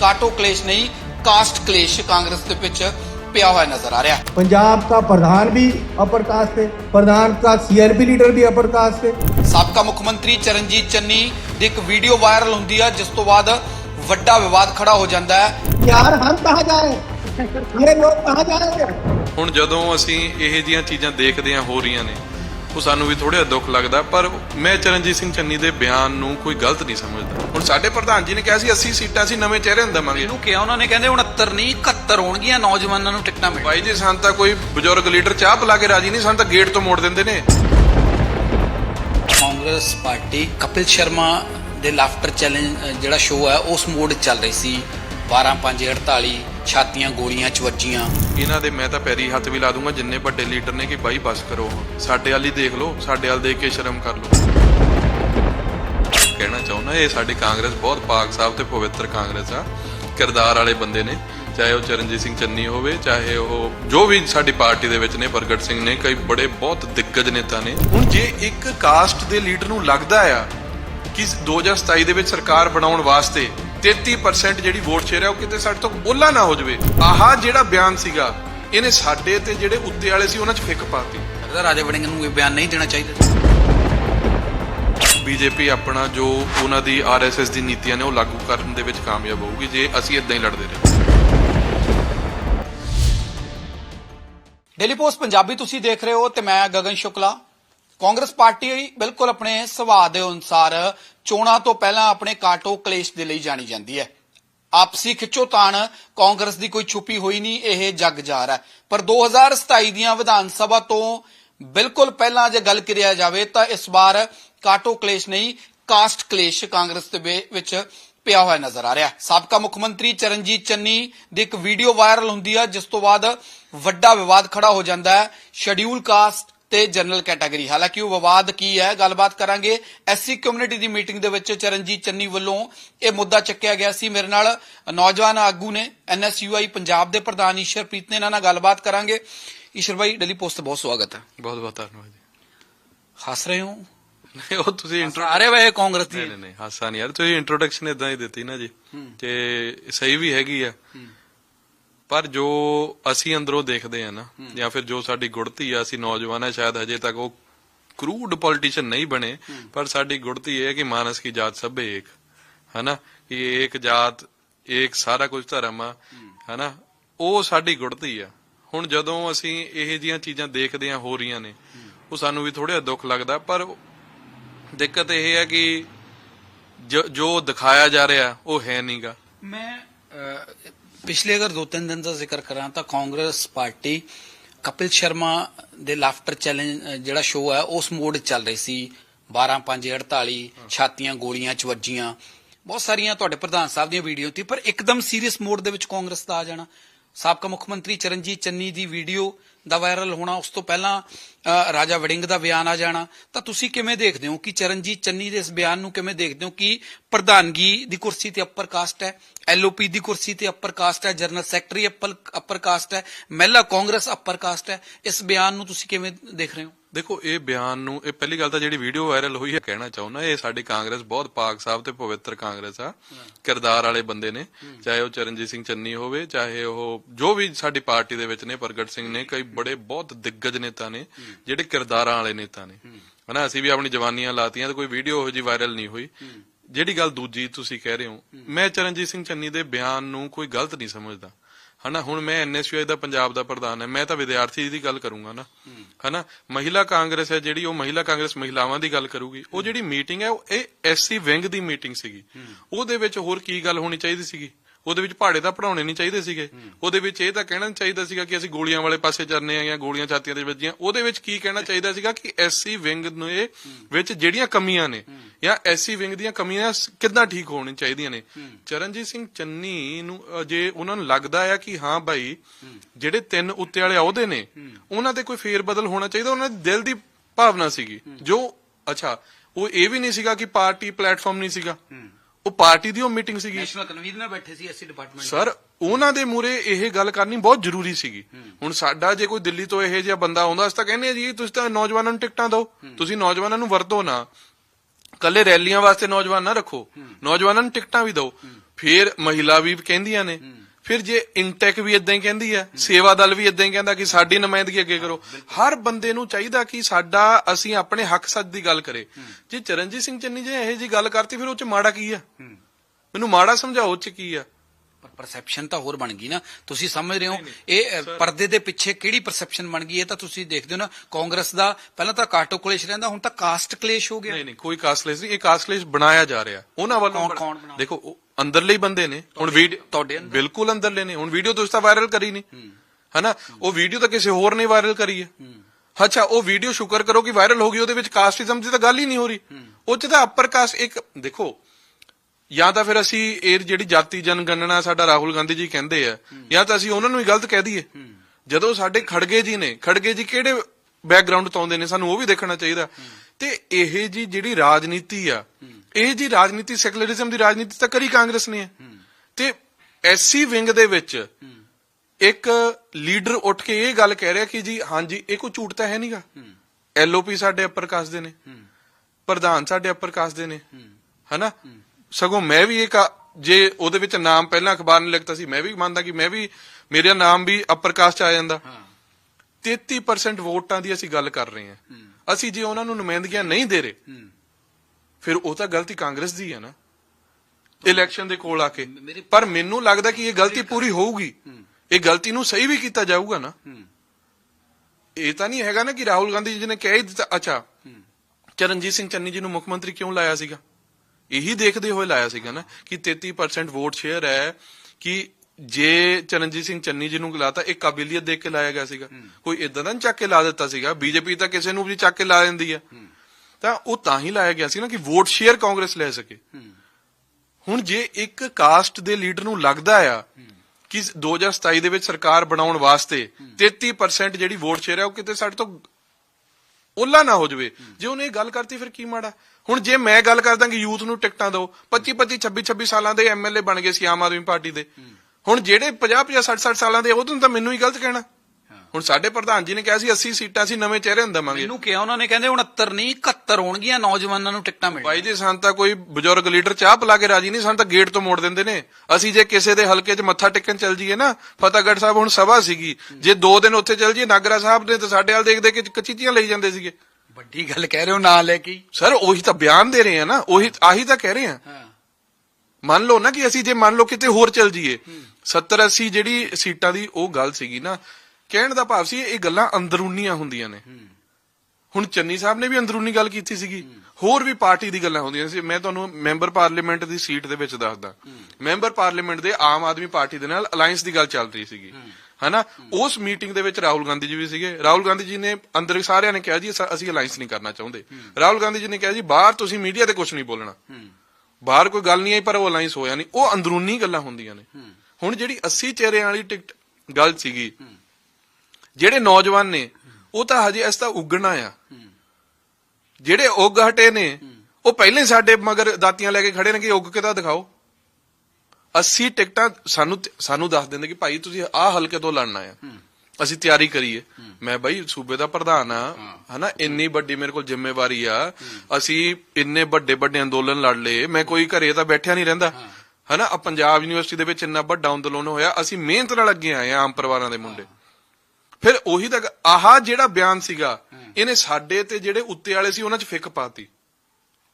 ਕਾਟੋ ਕਲੇਸ਼ ਨਹੀਂ ਕਾਸਟ ਕਲੇਸ਼ ਕਾਂਗਰਸ ਦੇ ਵਿੱਚ ਪਿਆ ਹੋਇਆ ਨਜ਼ਰ ਆ ਰਿਹਾ ਹੈ पंजाब का प्रधान भी अपर कास्ट है प्रधान का सीआरपी लीडर भी अपर कास्ट है ਸਾਬਕਾ ਮੁੱਖ ਮੰਤਰੀ ਚਰਨਜੀਤ ਚੰਨੀ ਦੀ ਇੱਕ ਵੀਡੀਓ ਵਾਇਰਲ ਹੁੰਦੀ ਹੈ ਜਿਸ ਤੋਂ ਬਾਅਦ ਵੱਡਾ ਵਿਵਾਦ ਖੜਾ ਹੋ ਜਾਂਦਾ ਹੈ यार हम कहाँ जाए ये लोग कहाँ जाएंगे ਹੁਣ ਜਦੋਂ ਅਸੀਂ ਇਹ ਜੀਆਂ ਚੀਜ਼ਾਂ ਦੇਖਦੇ ਹਾਂ ਹੋ ਰਹੀਆਂ ਨੇ ਉਹ ਸਾਨੂੰ ਵੀ ਥੋੜਾ ਦੁੱਖ ਲੱਗਦਾ ਪਰ ਮੈਂ ਚਰਨਜੀਤ ਸਿੰਘ ਚੰਨੀ ਦੇ ਬਿਆਨ ਨੂੰ ਕੋਈ ਗਲਤ ਨਹੀਂ ਸਮਝਦਾ। ਹੁਣ ਸਾਡੇ ਪ੍ਰਧਾਨ ਜੀ ਨੇ ਕਿਹਾ ਸੀ 80 ਸੀਟਾਂ ਅਸੀਂ ਨਵੇਂ ਚਿਹਰੇ ਦੇਵਾਂਗੇ। ਇਹਨੂੰ ਕਿਹਾ ਉਹਨਾਂ ਨੇ ਕਹਿੰਦੇ 69 ਨਹੀਂ 71 ਹੋਣਗੀਆਂ ਨੌਜਵਾਨਾਂ ਨੂੰ ਟਿਕਟਾਂ ਮਿਲ ਬਾਈ ਜੀ ਸਾਨੂੰ ਤਾਂ ਕੋਈ ਬਜ਼ੁਰਗ ਲੀਡਰ ਚਾਹ ਪਿਲਾ ਕੇ ਰਾਜੀ ਨਹੀਂ ਸਾਨੂੰ ਤਾਂ ਗੇਟ ਤੋਂ ਮੋੜ ਦਿੰਦੇ ਨੇ। ਕਾਂਗਰਸ ਪਾਰਟੀ ਕਪਿਲ ਸ਼ਰਮਾ ਦੇ ਲਾਫਟਰ ਚੈਲੰਜ ਜਿਹੜਾ ਸ਼ੋਅ ਹੈ ਉਸ ਮੋਡ ਚੱਲ ਰਹੀ ਸੀ। 12 5 48 ਛਾਤੀਆਂ ਗੋਲੀਆਂ ਚ ਵੱਜੀਆਂ। ਇਹਨਾਂ ਦੇ ਮੈਂ ਤਾਂ ਪੈਰੀ ਹੱਥ ਵੀ ਲਾ ਦੂੰਗਾ ਜਿੰਨੇ ਵੱਡੇ ਲੀਡਰ ਨੇ ਕਿ ਬਾਈ ਬਸ ਕਰੋ। ਸਾਡੇ ਵਾਲੀ ਦੇਖ ਲਓ, ਸਾਡੇ ਵਾਲ ਦੇਖ ਕੇ ਸ਼ਰਮ ਕਰ ਲਓ। ਕਹਿਣਾ ਚਾਹੁੰਦਾ, ਇਹ ਸਾਡੀ ਕਾਂਗਰਸ ਬਹੁਤ ਪਾਕ ਸਾਹਿਬ ਤੇ ਪਵਿੱਤਰ ਕਾਂਗਰਸ ਆ। ਕਿਰਦਾਰ ਵਾਲੇ ਬੰਦੇ ਨੇ, ਚਾਹੇ ਉਹ ਚਰਨਜੀਤ ਸਿੰਘ ਚੰਨੀ ਹੋਵੇ, ਚਾਹੇ ਉਹ ਜੋ ਵੀ ਸਾਡੀ ਪਾਰਟੀ ਦੇ ਵਿੱਚ ਨੇ, ਪ੍ਰਗਟ ਸਿੰਘ ਨੇ, ਕਈ ਬੜੇ ਬਹੁਤ ਦਿੱਗਜ ਨੇਤਾ ਨੇ। ਹੁਣ ਜੇ ਇੱਕ ਕਾਸਟ ਦੇ ਲੀਡਰ ਨੂੰ ਲੱਗਦਾ ਆ ਕਿ 2027 ਦੇ ਵਿੱਚ ਸਰਕਾਰ ਬਣਾਉਣ ਵਾਸਤੇ 33% ਜਿਹੜੀ ਵੋਟ ਸ਼ੇਅਰ ਹੈ ਉਹ ਕਿਤੇ ਸਾਡੇ ਤੋਂ ਓਲਾ ਨਾ ਹੋ ਜਾਵੇ। ਆਹ ਜਿਹੜਾ ਬਿਆਨ ਸੀਗਾ ਇਹਨੇ ਸਾਡੇ ਤੇ ਜਿਹੜੇ ਉੱਤੇ ਵਾਲੇ ਸੀ ਉਹਨਾਂ 'ਚ ਫਿੱਕ ਪਾਤੀ। ਲੱਗਦਾ ਰਾਜਾ ਵੜਿੰਗ ਨੂੰ ਇਹ ਬਿਆਨ ਨਹੀਂ ਦੇਣਾ ਚਾਹੀਦਾ। ਬੀਜੇਪੀ ਆਪਣਾ ਜੋ ਉਹਨਾਂ ਦੀ ਆਰਐਸਐਸ ਦੀ ਨੀਤੀਆਂ ਨੇ ਉਹ ਲਾਗੂ ਕਰਨ ਦੇ ਵਿੱਚ ਕਾਮਯਾਬ ਹੋਊਗੀ ਜੇ ਅਸੀਂ ਇਦਾਂ ਹੀ ਲੜਦੇ ਰਹੇ। ਡੇਲੀ ਪੋਸਟ ਪੰਜਾਬੀ ਤੁਸੀਂ ਦੇਖ ਰਹੇ ਹੋ ਤੇ ਮੈਂ ਗਗਨ ਸ਼ੁਕਲਾ। ਕਾਂਗਰਸ ਪਾਰਟੀ ਬਿਲਕੁਲ ਆਪਣੇ ਸੁਭਾਅ ਦੇ ਅਨੁਸਾਰ ਚੋਣਾਂ ਤੋਂ ਪਹਿਲਾਂ ਆਪਣੇ ਕਾਟੋ ਕਲੇਸ਼ ਦੇ ਲਈ ਜਾਣੀ ਜਾਂਦੀ ਹੈ। ਆਪਸੀ ਖਿੱਚੋਤਾਣ ਕਾਂਗਰਸ ਦੀ ਕੋਈ ਛੁਪੀ ਹੋਈ ਨਹੀਂ, ਇਹ ਜੱਗ ਜਾਰ ਹੈ। ਪਰ 2027 ਦੀਆਂ ਵਿਧਾਨ ਸਭਾ ਤੋਂ ਬਿਲਕੁਲ ਪਹਿਲਾਂ ਜੇ ਗੱਲ ਕਰਿਆ ਜਾਵੇ ਤਾਂ ਇਸ ਵਾਰ ਕਾਟੋ ਕਲੇਸ਼ ਨਹੀਂ, ਕਾਸਟ ਕਲੇਸ਼ ਕਾਂਗਰਸ ਦੇ ਵਿ- ਵਿੱਚ ਪਿਆ ਹੋਇਆ ਨਜ਼ਰ ਆ ਰਿਹਾ ਸਾਬਕਾ ਮੁੱਖ ਮੰਤਰੀ ਚਰਨਜੀਤ ਚੰਨੀ ਦੀ ਇੱਕ ਵੀਡੀਓ ਵਾਇਰਲ ਹੁੰਦੀ ਹੈ ਜਿਸ ਤੋਂ ਬਾਅਦ ਵੱਡਾ ਵਿਵਾਦ ਖੜਾ ਹੋ ਜਾਂਦਾ ਹੈ। ਸ਼ਡਿਊਲ ਕਾਸਟ ਤੇ ਜਨਰਲ ਕੈਟਾਗਰੀ ਹਾਲਾਂਕਿ ਉਹ ਵਿਵਾਦ ਕੀ ਹੈ ਗੱਲਬਾਤ ਕਰਾਂਗੇ। ਐਸਸੀ ਕਮਿਊਨਿਟੀ ਦੀ ਮੀਟਿੰਗ ਦੇ ਵਿੱਚ ਚਰਨਜੀਤ ਚੰਨੀ ਵੱਲੋਂ ਇਹ ਮੁੱਦਾ ਚੱਕਿਆ ਗਿਆ ਸੀ। ਮੇਰੇ ਨਾਲ ਨੌਜਵਾਨ ਆਗੂ ਨੇ ਐਨਐਸਯੂਆਈ ਪੰਜਾਬ ਦੇ ਪ੍ਰਧਾਨ ਈਸ਼ਰਪ੍ਰੀਤ ਨੇ। ਇਹਨਾਂ ਨਾਲ ਗੱਲਬਾਤ ਕਰਾਂਗੇ। ਈਸ਼ਰ ਭਾਈ ਡੇਲੀ ਪੋਸਟ ਤੇ ਬਹੁਤ ਸਵਾਗਤ ਹੈ। ਬਹੁਤ ਬਹੁਤ ਧੰਨਵਾਦ ਜੀ। ਹੱਸ ਰਹੇ ਹੋ? ਨਹੀਂ ਉਹ ਤੁਸੀਂ ਇੰਟਰੋ ਸਾਰੇ ਵੇ ਕਾਂਗਰਸ ਦੀ? ਨਹੀਂ ਨਹੀਂ ਹਾਸਾ ਨਹੀਂ ਯਾਰ। ਤੁਸੀਂ ਇੰਟਰੋਡਕਸ਼ਨ ਇਦਾਂ ਹੀ ਦਿੱਤੀ ਨਾ ਜੀ। ਤੇ ਸਹੀ ਵੀ ਹੈਗੀ ਆ। ਪਰ ਜੋ ਅਸੀਂ ਅੰਦਰੋਂ ਦੇਖਦੇ ਆ ਨਾ ਜਾਂ ਫਿਰ ਜੋ ਸਾਡੀ ਗੁੜਤੀ ਆ ਅਸੀਂ ਨੌਜਵਾਨ ਆ ਸ਼ਾਇਦ ਹਜੇ ਤੱਕ ਉਹ ਕਰੂਡ ਪੋਲੀਟੀਸ਼ੀਅਨ ਨਹੀਂ ਬਣੇ ਪਰ ਸਾਡੀ ਗੁੜਤੀ ਇਹ ਹੈ ਕਿ ਮਾਨਸ ਕੀ ਜਾਤ ਸਭੇ ਏਕ ਹਨਾ? ਕਿ ਏਕ ਜਾਤ ਏਕ ਸਾਰਾ ਕੁਝ ਧਰਮ ਆ ਹਨਾ? ਉਹ ਸਾਡੀ ਗੁੜਤੀ ਆ। ਹੁਣ ਜਦੋਂ ਅਸੀਂ ਇਹ ਜੀਆਂ ਚੀਜ਼ਾਂ ਦੇਖਦੇ ਆ ਹੋ ਰਹੀਆਂ ਨੇ ਉਹ ਸਾਨੂੰ ਵੀ ਥੋੜਾ ਦੁੱਖ ਲੱਗਦਾ ਪਰ ਦਿੱਕਤ ਇਹ ਹੈ ਕਿ ਜੋ- ਦਿਖਾਇਆ ਜਾ ਰਿਹਾ ਉਹ ਹੈ ਨਹੀਂਗਾ ਮੈਂ ਪਿਛਲੇ ਅਗਰ ਦੋ ਤਿੰਨ ਦਿਨ ਦਾ ਜ਼ਿਕਰ ਕਰਾਂ ਤਾਂ ਕਾਂਗਰਸ ਪਾਰਟੀ ਕਪਿਲ ਸ਼ਰਮਾ ਦੇ ਲਾਫਟਰ ਚੈਲੰਜ ਜਿਹੜਾ ਸ਼ੋਅ ਹੈ ਉਸ ਮੋਡ ਚੱਲ ਰਹੀ ਸੀ। 12 5 48 ਛਾਤੀਆਂ ਗੋਲੀਆਂ ਚ ਵੱਜੀਆਂ ਬਹੁਤ ਸਾਰੀਆਂ ਤੁਹਾਡੇ ਪ੍ਰਧਾਨ ਸਾਹਿਬ ਦੀਆਂ ਵੀਡੀਓ ਸੀ ਪਰ ਇੱਕਦਮ ਸੀਰੀਅਸ ਮੋਡ ਦੇ ਵਿੱਚ ਕਾਂਗਰਸ ਦਾ ਆ ਜਾਣਾ। ਸਾਬਕਾ ਮੁੱਖ ਮੰਤਰੀ ਚਰਨਜੀਤ ਚੰਨੀ ਦੀ ਵੀਡੀਓ ਦਾ ਵਾਇਰਲ ਹੋਣਾ, ਉਸ ਤੋਂ ਪਹਿਲਾਂ ਰਾਜਾ ਵੜਿੰਗ ਦਾ ਬਿਆਨ ਆ ਜਾਣਾ। ਤਾਂ ਤੁਸੀਂ ਕਿਵੇਂ ਦੇਖਦੇ ਹੋ ਕਿ ਚਰਨਜੀਤ ਚੰਨੀ ਦੇ ਇਸ ਬਿਆਨ ਨੂੰ ਕਿਵੇਂ ਦੇਖਦੇ ਹੋ ਕਿ ਪ੍ਰਧਾਨਗੀ ਦੀ ਕੁਰਸੀ ਤੇ ਅੱਪਰ ਕਾਸਟ ਹੈ ਐਲਓਪੀ ਦੀ ਕੁਰਸੀ ਤੇ ਅਪਰ ਕਾਸਟ ਹੈ ਜਨਰਲ ਸੈਕਟਰੀ ਅਪਰ ਕਾਸਟ ਹੈ, ਮਹਿਲਾ ਕਾਂਗਰਸ ਅਪਰ ਕਾਸਟ ਹੈ, ਇਸ ਬਿਆਨ ਨੂੰ ਤੁਸੀਂ ਕਿਵੇਂ ਦੇਖ ਰਹੇ ਹੋ? ਦੇਖੋ, ਇਹ ਬਿਆਨ ਨੂੰ, ਇਹ ਪਹਿਲੀ ਗੱਲ ਤਾਂ ਜਿਹੜੀ ਵੀਡੀਓ ਵਾਇਰਲ ਹੋਈ ਹੈ, ਕਹਿਣਾ ਚਾਹੁੰਦਾ, ਇਹ ਸਾਡੀ ਕਾਂਗਰਸ ਬਹੁਤ ਪਾਕ ਸਾਹਿਬ ਤੇ ਪਵਿੱਤਰ ਕਾਂਗਰਸ ਆ, ਕਿਰਦਾਰ ਵਾਲੇ ਬੰਦੇ ਨੇ, ਚਾਹੇ ਉਹ ਚਰਨਜੀਤ ਸਿੰਘ ਚੰਨੀ ਹੋਵੇ, ਚਾਹੇ ਉਹ ਜੋ ਵੀ ਸਾਡੀ ਪਾਰਟੀ ਦੇ ਵਿੱਚ ਨੇ, ਪ੍ਰਗਟ ਸਿੰਘ ਨੇ, ਕਈ ਬੜੇ ਬਹੁਤ ਦਿੱਗਜ ਨੇਤਾ ਨੇ, ਜਿਹੜੇ ਕਿਰਦਾਰਾਂ ਵਾਲੇ ਨੇਤਾ ਨੇ। ਹਨਾ, ਅਸੀਂ ਵੀ ਆਪਣੀ ਜਵਾਨੀਆਂ ਲਾਤੀਆਂ ਤੇ ਕੋਈ ਵੀਡੀਓ ਉਹ ਜੀ ਵਾਇਰਲ ਨਹੀਂ ਹੋਈ। ਜਿਹੜੀ ਗੱਲ ਦੂਜੀ ਤੁਸੀਂ ਕਹਿ ਰਹੇ ਹੋ, ਮੈਂ ਚਰਨਜੀਤ ਸਿੰਘ ਚੰਨੀ ਦੇ ਬਿਆਨ ਨੂੰ ਕੋਈ ਗਲਤ ਨਹੀਂ ਸਮਝਦਾ। ਹਨਾ ਹੁਣ ਮੈਂ ਐਨਐਸਯੂਆਈ ਦਾ ਪੰਜਾਬ ਦਾ ਪ੍ਰਧਾਨ ਹੈ ਮੈਂ ਤਾਂ ਵਿਦਿਆਰਥੀ ਦੀ ਗੱਲ ਕਰੂੰਗਾ ਨਾ। ਹਨਾ ਮਹਿਲਾ ਕਾਂਗਰਸ ਹੈ ਜਿਹੜੀ ਉਹ ਮਹਿਲਾ ਕਾਂਗਰਸ ਮਹਿਲਾਵਾਂ ਦੀ ਗੱਲ ਕਰੂਗੀ। ਉਹ ਜਿਹੜੀ ਮੀਟਿੰਗ ਹੈ ਉਹ ਇਹ ਐਸਸੀ ਵਿੰਗ ਦੀ ਮੀਟਿੰਗ ਸੀਗੀ। ਉਹਦੇ ਵਿੱਚ ਹੋਰ ਕੀ ਗੱਲ ਹੋਣੀ ਚਾਹੀਦੀ ਸੀਗੀ? ਉਹਦੇ ਵਿੱਚ ਪਹਾੜੇ ਤਾਂ ਪੜਾਉਣੇ ਨਹੀਂ ਚਾਹੀਦੇ ਸੀਗੇ। ਉਹਦੇ ਵਿੱਚ ਇਹ ਤਾਂ ਕਹਿਣਾ ਚਾਹੀਦਾ ਸੀਗਾ ਕਿ ਅਸੀਂ ਗੋਲੀਆਂ ਵਾਲੇ ਪਾਸੇ ਚੱਲਨੇ ਆ ਜਾਂ ਗੋਲੀਆਂ ਛਾਤੀਆਂ ਦੇ ਵੱਜੀਆਂ। ਉਹਦੇ ਵਿੱਚ ਕੀ ਕਹਿਣਾ ਚਾਹੀਦਾ ਸੀਗਾ ਕਿ ਐਸਸੀ ਵਿੰਗ ਦੇ ਵਿੱਚ ਜਿਹੜੀਆਂ ਕਮੀਆਂ ਨੇ ਜਾਂ ਐਸਸੀ ਵਿੰਗ ਦੀਆਂ ਕਮੀਆਂ ਸ- ਕਿੱਦਾਂ ਠੀਕ ਹੋਣੀਆਂ ਚਾਹੀਦੀਆਂ ਨੇ? ਚਰਨਜੀਤ ਸਿੰਘ ਚੰਨੀ ਨੂੰ ਜੇ ਉਹਨਾਂ ਨੂੰ ਲੱਗਦਾ ਆ ਕਿ ਹਾਂ ਭਾਈ ਜਿਹੜੇ ਤਿੰਨ ਉੱਤੇ ਵਾਲੇ ਅਹੁਦੇ ਨੇ, ਉਹਨਾਂ ਤੇ ਕੋਈ ਫੇਰ ਬਦਲ ਹੋਣਾ ਚਾਹੀਦਾ? ਉਹਨਾਂ ਦੇ ਦਿਲ ਦੀ ਭਾਵਨਾ ਸੀਗੀ। ਜੋ, ਅੱਛਾ, ਉਹ ਇਹ ਵੀ ਨਹੀਂ ਸੀਗਾ ਕਿ ਪਾਰਟੀ ਪਲੇਟਫਾਰਮ ਨਹੀਂ ਸੀਗਾ। ਉਹ ਪਾਰਟੀ ਦੀ ਉਹ ਮੀਟਿੰਗ ਸੀਗੀ। ਨੈਸ਼ਨਲ ਕਨਵੀਨਰ ਬੈਠੇ ਸੀ ਐਸਸੀ ਡਿਪਾਰਟਮੈਂਟ ਸਰ ਉਹਨਾਂ ਦੇ ਮੂਰੇ ਇਹ ਗੱਲ ਕਰਨੀ ਬਹੁਤ ਜ਼ਰੂਰੀ ਸੀਗੀ। ਹੁਣ ਸਾਡਾ ਜੇ ਕੋਈ ਦਿੱਲੀ ਤੋਂ ਇਹੋ ਜਿਹਾ ਬੰਦਾ ਆਉਂਦਾ ਅਸੀਂ ਤਾਂ ਕਹਿੰਦੇ ਆ ਜੀ ਤੁਸੀਂ ਤਾਂ ਨੌਜਵਾਨਾਂ ਨੂੰ ਟਿਕਟਾਂ ਦਿਓ। ਤੁਸੀਂ ਨੌਜਵਾਨਾਂ ਨੂੰ ਵਰਤੋ ਨਾ। ਕੱਲੇ ਰੈਲੀਆਂ ਵਾਸਤੇ ਨੌਜਵਾਨ ਨਾ ਰੱਖੋ। ਨੌਜਵਾਨਾਂ ਨੂੰ ਟਿਕਟਾਂ ਵੀ ਦਿਓ। ਫਿਰ ਮਹਿਲਾ ਵੀ ਕਹਿੰਦੀਆਂ ਨੇ ਫਿਰ ਜੇ ਇੰਟੈਕ ਵੀ ਇਦਾਂ ਹੀ ਕਹਿੰਦੀ ਹੈ ਸੇਵਾ ਦਲ ਵੀ ਇਦਾਂ ਹੀ ਕਹਿੰਦਾ ਕਿ ਸਾਡੀ ਨੁਮਾਇੰਦਗੀ ਅੱਗੇ ਕਰੋ। ਹਰ ਬੰਦੇ ਨੂੰ ਚਾਹੀਦਾ ਕਿ ਸਾਡਾ ਅਸੀਂ ਆਪਣੇ ਹੱਕ ਸੱਚ ਦੀ ਗੱਲ ਕਰੇ। ਜੇ ਚਰਨਜੀਤ ਸਿੰਘ ਚੰਨੀ ਜੇ ਇਹੋ ਜੀ ਗੱਲ ਕਰਤੀ ਫਿਰ ਉਹ ਚ ਮਾੜਾ ਕੀ ਆ ਮੈਨੂੰ ਮਾੜਾ ਸਮਝਾਓ ਚ ਕੀ ਆ ਪਰ ਪਰਸੈਪਸ਼ਨ ਤਾਂ ਹੋਰ ਬਣ ਗਈ ਨਾ। ਤੁਸੀਂ ਸਮਝ ਰਹੇ ਹੋ? ਇਹ ਪਰਦੇ ਦੇ ਪਿੱਛੇ ਕਿਹੜੀ ਪਰਸੈਪਸ਼ਨ ਬਣ ਗਈ? ਇਹ ਤਾਂ ਤੁਸੀਂ ਦੇਖਦੇ ਹੋ ਨਾ ਕਾਂਗਰਸ ਦਾ ਪਹਿਲਾਂ ਤਾਂ ਕਾਟੋ ਕਲੇਸ਼ ਰਹਿੰਦਾ ਹੁਣ ਤਾਂ ਕਾਸਟ ਕਲੇਸ਼ ਹੋ ਗਿਆ। ਨਹੀਂ ਨਹੀਂ ਕੋਈ ਕਾਸਟਲੈਸ ਨਹੀਂ। ਇਹ ਕਾਸਟਲੈਸ ਬਣਾਇਆ ਜਾ ਰਿਹਾ। ਉਹਨਾਂ ਵੱਲੋਂ ਦੇਖੋ ਅੰਦਰਲੇ ਹੀ ਬੰਦੇ ਨੇ। ਹੁਣ ਵੀਡੀਓ ਤੁਹਾਡੇ ਅੰਦਰ? ਬਿਲਕੁਲ ਅੰਦਰਲੇ ਨੇ। ਹੁਣ ਵੀਡੀਓ ਤੁਸੀਂ ਤਾਂ ਵਾਇਰਲ ਕਰੀ ਨਹੀਂ ਹਨਾ? ਉਹ ਵੀਡੀਓ ਤਾਂ ਕਿਸੇ ਹੋਰ ਨੇ ਵਾਇਰਲ ਕਰੀ ਹੈ। ਅੱਛਾ ਉਹ ਵੀਡੀਓ ਸ਼ੁਕਰ ਕਰੋ ਕਿ ਵਾਇਰਲ ਹੋ ਗਈ। ਉਹਦੇ ਵਿੱਚ ਕਾਸਟਿਜ਼ਮ ਦੀ ਤਾਂ ਗੱਲ ਹੀ ਨਹੀਂ ਹੋ ਰਹੀ। ਉਹ ਚ ਤਾਂ ਅਪਰ ਕਾਸਟ ਇੱਕ ਦੇਖੋ ਜਾਂ ਤਾਂ ਫਿਰ ਅਸੀਂ ਇਹ ਜਿਹੜੀ ਜਾਤੀ ਜਨਗਣਨਾ ਸਾਡਾ ਰਾਹੁਲ ਗਾਂਧੀ ਜੀ ਕਹਿੰਦੇ ਆ, ਜਾਂ ਤਾਂ ਅਸੀਂ ਉਹਨਾਂ ਨੂੰ ਹੀ ਗਲਤ ਕਹਿ ਦਈਏ। ਜਦੋਂ ਸਾਡੇ ਖੜਗੇ ਜੀ ਨੇ, ਖੜਗੇ ਜੀ ਕਿਹੜੇ ਬੈਕਗ੍ਰਾਉਂਡ ਤੋਂ ਆਉਂਦੇ ਨੇ, ਸਾਨੂੰ ਉਹ ਵੀ ਦੇਖਣਾ ਚਾਹੀਦਾ। ਤੇ ਇਹ ਜੀ ਜਿਹੜੀ ਰਾਜਨੀਤੀ ਆ, ਇਹ ਜੀ ਰਾਜਨੀਤੀ ਸੈਕੂਲਰਿਜ਼ਮ ਦੀ ਰਾਜਨੀਤੀ ਤਾਂ ਕਰੀ ਕਾਂਗਰਸ ਨੇ ਤੇ ਐਸਸੀ ਵਿੰਗ ਦੇ ਵਿੱਚ ਇੱਕ ਲੀਡਰ ਉੱਠ ਕੇ ਇਹ ਗੱਲ ਕਹਿ ਰਿਹਾ ਕਿ ਜੀ, ਹਾਂਜੀ, ਇਹ ਕੋਈ ਝੂਠ ਤਾਂ ਹੈ ਨਹੀਂਗਾ ਐਲਓਪੀ ਸਾਡੇ ਅਪਰ ਕਾਸਟ ਦੇ ਨੇ। ਪ੍ਰਧਾਨ ਸਾਡੇ ਅਪਰ ਕਾਸਟ ਦੇ ਨੇ। ਹਨਾ? ਸਗੋਂ ਮੈਂ ਵੀ ਇੱਕ ਜੇ ਉਹਦੇ ਵਿੱਚ ਨਾਮ ਪਹਿਲਾਂ ਅਖਬਾਰ ਨੇ ਲਿਖਤਾ ਸੀ ਮੈਂ ਵੀ ਮੰਨਦਾ ਕਿ ਮੈਂ ਵੀ ਮੇਰਾ ਨਾਮ ਵੀ ਅਪਰ ਕਾਸਟ 'ਚ ਆ ਜਾਂਦਾ। 33% ਵੋਟਾਂ ਦੀ ਅਸੀਂ ਗੱਲ ਕਰ ਰਹੇ ਹਾਂ। ਅਸੀਂ ਜੇ ਉਹਨਾਂ ਨੂੰ ਨੁਮਾਇੰਦਗੀਆਂ ਨਹੀਂ ਦੇ ਰਹੇ ਫਿਰ ਉਹ ਤਾਂ ਗਲਤੀ ਕਾਂਗਰਸ ਦੀ ਹੈ ਨਾ। ਇਲੈਕਸ਼ਨ ਦੇ ਕੋਲ ਆ ਕੇ। ਪਰ ਮੈਨੂੰ ਲੱਗਦਾ ਕਿ ਇਹ ਗਲਤੀ ਪੂਰੀ ਹੋਊਗੀ। ਇਹ ਗਲਤੀ ਨੂੰ ਸਹੀ ਵੀ ਕੀਤਾ ਜਾਊਗਾ ਨਾ। ਇਹ ਤਾਂ ਨਹੀਂ ਹੈਗਾ ਨਾ ਕਿ ਰਾਹੁਲ ਗਾਂਧੀ ਜੀ ਨੇ ਕਹਿ ਦਿੱਤਾ ਅੱਛਾ ਚਰਨਜੀਤ ਸਿੰਘ ਚੰਨੀ ਜੀ ਨੂੰ ਮੁੱਖ ਮੰਤਰੀ ਕਿਉਂ ਲਾਇਆ ਸੀਗਾ? ਇਹੀ ਦੇਖਦੇ ਹੋਏ ਲਾਇਆ ਸੀਗਾ ਨਾ ਕਿ 33% ਵੋਟ ਸ਼ੇਅਰ ਹੈ ਕਿ ਜੇ ਚਰਨਜੀਤ ਸਿੰਘ ਚੰਨੀ ਜੀ ਨੂੰ ਲਾਤਾ ਇਹ ਕਾਬਲੀਅਤ ਦੇਖ ਕੇ ਲਾਇਆ ਗਿਆ ਸੀਗਾ। ਕੋਈ ਇਦਾਂ ਦਾ ਨਹੀਂ ਚੱਕ ਕੇ ਲਾ ਦਿੱਤਾ ਸੀਗਾ। ਬੀਜੇਪੀ ਤਾਂ ਕਿਸੇ ਨੂੰ ਵੀ ਚੱਕ ਕੇ ਲਾ ਦਿੰਦੀ ਆ। ਤਾਂ ਉਹ ਤਾਂ ਹੀ ਲਾਇਆ ਗਿਆ ਸੀ ਨਾ ਕਿ ਵੋਟ ਸ਼ੇਅਰ ਕਾਂਗਰਸ ਲੈ ਸਕੇ। ਹੁਣ ਜੇ ਇੱਕ ਕਾਸਟ ਦੇ ਲੀਡਰ ਨੂੰ ਲੱਗਦਾ ਆ ਕਿ 2027 ਦੇ ਵਿੱਚ ਸਰਕਾਰ ਬਣਾਉਣ ਵਾਸਤੇ 33% ਜਿਹੜੀ ਵੋਟ ਸ਼ੇਅਰ ਹੈ ਉਹ ਕਿਤੇ ਸਾਡੇ ਤੋਂ ਓਲਾ ਨਾ ਹੋ ਜਾਵੇ। ਜੇ ਉਹਨੇ ਇਹ ਗੱਲ ਕਰਤੀ, ਫਿਰ ਕੀ ਮਾੜਾ? ਹੁਣ ਜੇ ਮੈਂ ਗੱਲ ਕਰਦਾ ਕਿ ਯੂਥ ਨੂੰ ਟਿਕਟਾਂ ਦਿਓ 25 25 26 26 ਸਾਲਾਂ ਦੇ ਐਮਐਲਏ ਬਣ ਗਏ ਸੀ ਆਮ ਆਦਮੀ ਪਾਰਟੀ ਦੇ। ਹੁਣ ਜਿਹੜੇ 50 50 60 60 ਸਾਲਾਂ ਦੇ ਉਹ ਤਾਂ ਮੈਨੂੰ ਹੀ ਗਲਤ ਕਹਿਣਾ। ਹੁਣ ਸਾਡੇ ਪ੍ਰਧਾਨ ਜੀ ਨੇ ਕਿਹਾ ਸੀ 80 ਸੀਟਾਂ ਸੀ ਨਵੇਂ ਚਿਹਰੇ ਨੂੰ ਦੇਵਾਂਗੇ। ਮੈਨੂੰ ਕਿਹਾ ਉਹਨਾਂ ਨੇ ਕਹਿੰਦੇ 69 ਨਹੀਂ 71 ਹੋਣਗੀਆਂ ਨੌਜਵਾਨਾਂ ਨੂੰ ਟਿਕਟਾਂ ਮਿਲਣੀਆਂ ਬਾਈ ਜੀ ਸਾਨੂੰ ਤਾਂ ਕੋਈ ਬਜ਼ੁਰਗ ਲੀਡਰ ਚਾਹ ਪਿਲਾ ਕੇ ਰਾਜੀ ਨਹੀਂ ਸਾਨੂੰ ਤਾਂ ਗੇਟ ਤੋਂ ਮੋੜ ਦਿੰਦੇ ਨੇ। ਅਸੀਂ ਜੇ ਕਿਸੇ ਦੇ ਹਲਕੇ 'ਚ ਮੱਥਾ ਟੇਕਣ ਚੱਲ ਜੀਏ ਨਾ ਫਤਿਹਗੜ੍ਹ ਸਾਹਿਬ ਹੁਣ ਸਭਾ ਸੀਗੀ। ਜੇ ਦੋ ਦਿਨ ਉੱਥੇ ਚੱਲ ਜੀਏ ਨਾਗਰਾ ਸਾਹਿਬ ਨੇ ਤਾਂ ਸਾਡੇ ਵੱਲ ਦੇਖ ਦੇਖ ਕੇ ਕਚੀਚੀਆਂ ਲਈ ਜਾਂਦੇ ਸੀਗੇ। ਵੱਡੀ ਗੱਲ ਕਹਿ ਰਹੇ ਹੋ ਨਾਂ ਲੈ ਕੇ। ਸਰ ਉਹੀ ਤਾਂ ਬਿਆਨ ਦੇ ਰਹੇ ਆ ਨਾ ਉਹੀ ਆਹੀ ਤਾਂ ਕਹਿ ਰਹੇ ਆ। ਹਾਂ। ਮੰਨ ਲਓ ਨਾ ਕਿ ਅਸੀਂ ਜੇ ਮੰਨ ਲਓ ਕਿਤੇ ਹੋਰ ਚੱਲ ਜੀਏ 70 80 ਜਿਹੜੀ ਸੀਟਾਂ ਦੀ ਉਹ ਗੱਲ ਸੀਗੀ ਨਾ ਕਹਿਣ ਦਾ ਭਾਵ ਸੀ ਇਹ ਗੱਲਾਂ ਅੰਦਰੂਨੀਆਂ ਹੁੰਦੀਆਂ ਨੇ। ਹੁਣ ਚੰਨੀ ਸਾਹਿਬ ਨੇ ਵੀ ਅੰਦਰੂਨੀ ਗੱਲ ਕੀਤੀ ਸੀਗੀ। ਹੋਰ ਵੀ ਪਾਰਟੀ ਦੀ ਗੱਲਾਂ ਹੁੰਦੀਆਂ ਸੀ। ਮੈਂ ਤੁਹਾਨੂੰ ਮੈਂਬਰ ਪਾਰਲੀਮੈਂਟ ਦੀ ਸੀਟ ਦੇ ਵਿੱਚ ਦੱਸਦਾ। ਮੈਂਬਰ ਪਾਰਲੀਮੈਂਟ ਦੇ ਆਮ ਆਦਮੀ ਪਾਰਟੀ ਦੇ ਨਾਲ ਅਲਾਈਅੰਸ ਦੀ ਗੱਲ ਚੱਲ ਰਹੀ ਸੀਗੀ। ਹਨਾ? ਉਸ ਮੀਟਿੰਗ ਦੇ ਵਿੱਚ ਰਾਹੁਲ ਗਾਂਧੀ ਜੀ ਵੀ ਸੀਗੇ। ਰਾਹੁਲ ਗਾਂਧੀ ਜੀ ਨੇ ਅੰਦਰ ਸਾਰਿਆਂ ਨੇ ਕਿਹਾ ਜੀ ਅਸਾਂ- ਅਸੀਂ ਅਲਾਈਅੰਸ ਨਹੀਂ ਕਰਨਾ ਚਾਹੁੰਦੇ। ਰਾਹੁਲ ਗਾਂਧੀ ਜੀ ਨੇ ਕਿਹਾ ਜੀ ਬਾਹਰ ਤੁਸੀਂ ਮੀਡੀਆ ਤੇ ਕੁਝ ਨਹੀਂ ਬੋਲਣਾ। ਬਾਹਰ ਕੋਈ ਗੱਲ ਨਹੀਂ ਆਈ ਪਰ ਉਹ ਅਲਾਈਅੰਸ ਹੋਇਆ ਨਹੀਂ। ਉਹ ਅੰਦਰੂਨੀ ਗੱਲਾਂ ਹੁੰਦੀਆਂ ਨੇ। ਹੁਣ ਜਿਹੜੀ 80 ਚਿਹਰਿਆਂ ਵਾਲੀ ਟਿਕਟ ਗੱਲ ਸੀਗੀ ਜਿਹੜੇ ਨੌਜਵਾਨ ਨੇ, ਉਹ ਤਾਂ ਹਜੇ ਇਸ ਤਾਂ ਉੱਗਣਾ ਆ। ਜਿਹੜੇ ਉੱਗ ਹਟੇ ਨੇ, ਉਹ ਪਹਿਲੇ ਸਾਡੇ ਮਗਰ ਦਾਤੀਆਂ ਲੈ ਕੇ ਖੜੇ ਨੇ ਕਿ ਉੱਗ ਕੇ ਤਾਂ ਦਿਖਾਓ? 80 ਟਿਕਟਾਂ ਸਾਨੂੰ ਸਾਨੂੰ ਦੱਸ ਦਿੰਦੇ ਕਿ ਭਾਈ ਤੁਸੀਂ ਆਹ ਹਲਕੇ ਤੋਂ ਲੜਨਾ ਆ। ਅਸੀਂ ਤਿਆਰੀ ਕਰੀਏ। ਮੈਂ ਬਾਈ ਸੂਬੇ ਦਾ ਪ੍ਰਧਾਨ ਆ, ਹਨਾ, ਇੰਨੀ ਵੱਡੀ ਮੇਰੇ ਕੋਲ ਜ਼ਿੰਮੇਵਾਰੀ ਆ। ਅਸੀਂ ਇੰਨੇ ਵੱਡੇ ਵੱਡੇ ਅੰਦੋਲਨ ਲੜ ਲਏ। ਮੈਂ ਕੋਈ ਘਰੇ ਤਾਂ ਬੈਠਿਆ ਨਹੀਂ ਰਹਿੰਦਾ। ਹਨਾ ਆ ਪੰਜਾਬ ਯੂਨੀਵਰਸਿਟੀ ਦੇ ਵਿੱਚ ਇੰਨਾ ਵੱਡਾ ਅੰਦੋਲਨ ਹੋਇਆ। ਅਸੀਂ ਮਿਹਨਤ ਨਾਲ ਅੱਗੇ ਆਏ ਆ ਆਮ ਪਰਿਵਾਰਾਂ ਦੇ ਮੁੰਡੇ। ਫਿਰ ਉਹੀ ਤਾਂ ਗ- ਆਹ ਜਿਹੜਾ ਬਿਆਨ ਸੀਗਾ ਇਹਨੇ ਸਾਡੇ ਤੇ ਜਿਹੜੇ ਉੱਤੇ ਵਾਲੇ ਸੀ ਉਹਨਾਂ 'ਚ ਫਿੱਕ ਪਾਤੀ।